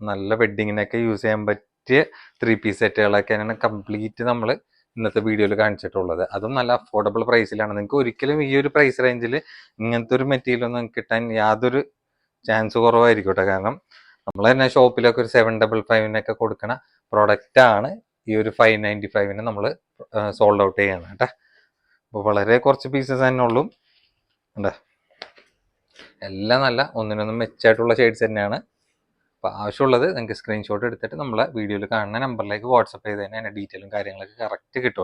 നല്ല വെഡിങ്ങിനൊക്കെ യൂസ് ചെയ്യാൻ പറ്റിയ ത്രീ പീസ് സെറ്റുകളൊക്കെയാണ് കംപ്ലീറ്റ് നമ്മൾ ഇന്നത്തെ വീഡിയോയിൽ കാണിച്ചിട്ടുള്ളത്. അതും നല്ല അഫോർഡബിൾ പ്രൈസിലാണ് നിങ്ങൾക്ക് ഒരിക്കലും ഈ ഒരു പ്രൈസ് റേഞ്ചിൽ ഇങ്ങനത്തെ ഒരു മെറ്റീരിയൽ ഒന്നും കിട്ടാൻ യാതൊരു ചാൻസ് കുറവായിരിക്കും കാരണം നമ്മൾ തന്നെ ഷോപ്പിലൊക്കെ ഒരു സെവൻ ഡബിൾ ഫൈവിനൊക്കെ കൊടുക്കണ പ്രൊഡക്റ്റാണ് ഈ ഒരു ഫൈവ് നയന്റി ഫൈവിന് നമ്മൾ സോൾഡ് ഔട്ട് ചെയ്യണം കേട്ടോ. അപ്പോൾ വളരെ കുറച്ച് പീസസ് തന്നെ ഉള്ളൂ. എന്താ എല്ലാം നല്ല ഒന്നിനൊന്നും മെച്ചായിട്ടുള്ള ഷെയ്ഡ്സ് തന്നെയാണ്. അപ്പോൾ ആവശ്യമുള്ളത് നിങ്ങൾക്ക് സ്ക്രീൻഷോട്ട് എടുത്തിട്ട് നമ്മളെ വീഡിയോയിൽ കാണുന്ന നമ്പറിലേക്ക് വാട്സപ്പ് ചെയ്ത് തന്നെ അതിന്റെ ഡീറ്റെയിലും കാര്യങ്ങളൊക്കെ കറക്റ്റ് കിട്ടും